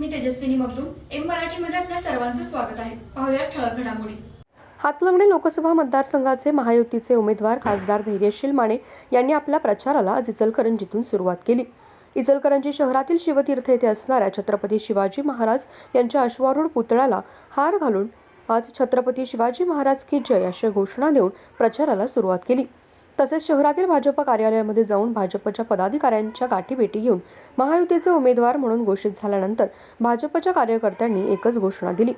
मी Tejaswini Magdum M मराठीमध्ये आपल्या सर्वांचं स्वागत आहे. पाहूया ठळक घडामोडी. हातलंगडे लोकसभा मतदारसंघाचे महायुतीचे उमेदवार खासदार धैर्यशील माने यांनी आपल्या प्रचाराला आज इचलकरंजीतून सुरुवात केली. इचलकरंजी शहरातील शिवतीर्थ येथे असणाऱ्या छत्रपती शिवाजी महाराज यांच्या अश्वारूढ पुतळ्याला हार घालून आज छत्रपती शिवाजी महाराज की जय अशा घोषणा देऊन प्रचाराला सुरुवात केली. तसेच शहरातील भाजप कार्यालयामध्ये जाऊन भाजपच्या पदाधिकाऱ्यांच्या गाठीभेटी घेऊन महायुतीचे उमेदवार म्हणून घोषित झाल्यानंतर भाजपच्या कार्यकर्त्यांनी एकच घोषणा दिली.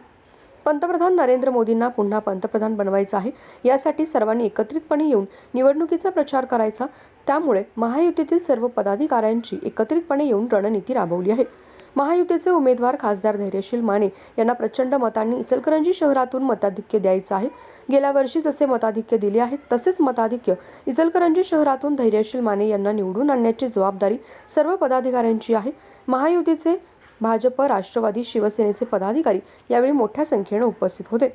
पंतप्रधान नरेंद्र मोदींना पुन्हा पंतप्रधान बनवायचं आहे यासाठी सर्वांनी एकत्रितपणे येऊन निवडणुकीचा प्रचार करायचा. त्यामुळे महायुतीतील सर्व पदाधिकाऱ्यांची एकत्रितपणे येऊन रणनीती राबवली आहे. महायुतीचे उमेदवार खासदार धैर्यशील माने यांना प्रचंड मतांनी इचलकरंजी शहरातून मताधिक्य द्यायचं आहे. गेल्या वर्षी जसे मताधिक्य दिले आहे तसेच मताधिक्य इचलकरंजी शहरातून धैर्यशील माने यांना निवडून आणण्याची जबाबदारी सर्व पदाधिकाऱ्यांची आहे. महायुतीचे भाजप राष्ट्रवादी शिवसेनेचे पदाधिकारी यावेळी मोठ्या संख्येने उपस्थित होते.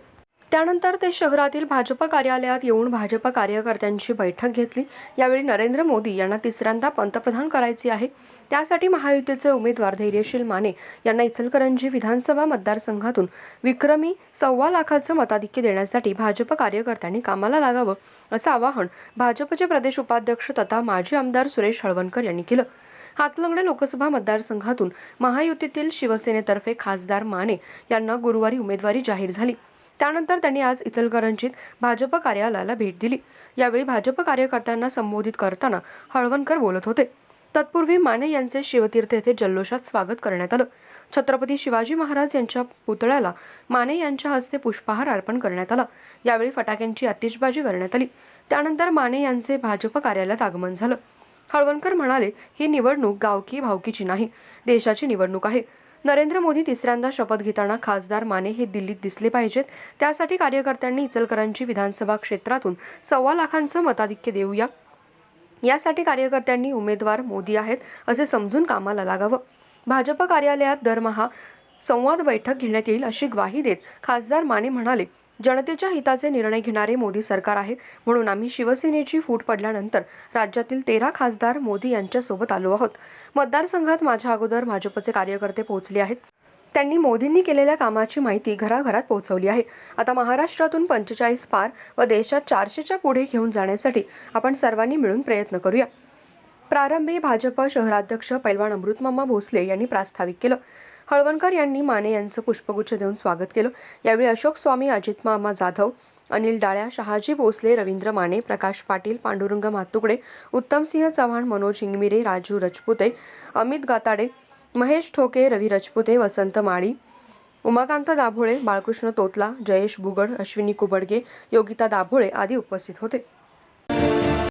त्यानंतर ते शहरातील भाजप कार्यालयात येऊन भाजप कार्यकर्त्यांची बैठक घेतली. यावेळी नरेंद्र मोदी यांना तिसऱ्यांदा पंतप्रधान करायचे आहे. त्यासाठी महायुतीचे उमेदवार धैर्यशील माने यांना इचलकरंजी विधानसभा मतदारसंघातून विक्रमी सव्वा लाखाचं मताधिक्य देण्यासाठी भाजप कार्यकर्त्यांनी कामाला लागावं असं आवाहन भाजपचे प्रदेश उपाध्यक्ष तथा माजी आमदार सुरेश हळवणकर यांनी केलं. हातलंगडे लोकसभा मतदारसंघातून महायुतीतील शिवसेनेतर्फे खासदार माने यांना गुरुवारी उमेदवारी जाहीर झाली. त्यानंतर त्यांनी आज इचलकरंजीत भाजप कार्यालयाला भेट दिली. यावेळी भाजप कार्यकर्त्यांना संबोधित करताना हळवणकर बोलत होते. तत्पूर्वी माने यांचे शिवतीर्थ येथे जल्लोषात स्वागत करण्यात आलं. छत्रपती शिवाजी महाराज यांच्या पुतळ्याला माने यांच्या हस्ते पुष्पहार अर्पण करण्यात आला. यावेळी फटाक्यांची आतिषबाजी करण्यात आली. त्यानंतर माने यांचे भाजप कार्यालयात आगमन झालं. हळवणकर म्हणाले ही निवडणूक गावकी भावकीची नाही देशाची निवडणूक आहे. नरेंद्र मोदी तिसऱ्यांदा शपथ घेताना खासदार माने हे दिल्लीत दिसले पाहिजेत. त्यासाठी कार्यकर्त्यांनी इचलकरांची विधानसभा क्षेत्रातून सव्वा लाखांचं मताधिक्य देऊया. यासाठी कार्यकर्त्यांनी उमेदवार मोदी आहेत असे समजून कामाला लागावं. भाजप कार्यालयात दरमहा संवाद बैठक घेण्यात येईल अशी ग्वाही देत खासदार माने म्हणाले जनतेच्या हिताचे निर्णय घेणारे मोदी सरकार आहे. म्हणून आम्ही शिवसेनेची फूट पडल्यानंतर राज्यातील तेरा खासदार मोदी यांच्यासोबत आलो आहोत. मतदारसंघात माझ्या अगोदर भाजपचे कार्यकर्ते पोहोचले आहेत. त्यांनी मोदींनी केलेल्या कामाची माहिती घराघरात पोहोचवली आहे. आता महाराष्ट्रातून पंचेचाळीस पार व देशात चारशेच्या पुढे घेऊन जाण्यासाठी आपण सर्वांनी मिळून प्रयत्न करूया. प्रारंभी भाजप शहराध्यक्ष पैलवान अमृतमामा भोसले यांनी प्रास्ताविक केलं. हळवणकर यांनी माने यांचं पुष्पगुच्छ देऊन स्वागत केलं. यावेळी अशोक स्वामी अजित मामा जाधव अनिल डाळ्या शहाजी भोसले रवींद्र माने प्रकाश पाटील पांडुरंग मातुकडे उत्तमसिंह चव्हाण मनोज इंगमिरे राजू रजपुते अमित गाताडे महेश ठोके रवी रजपुते वसंत माळी उमाकांत दाभोळे बाळकृष्ण तोतला जयेश भुगड अश्विनी कुबडगे योगिता दाभोळे आदी उपस्थित होते.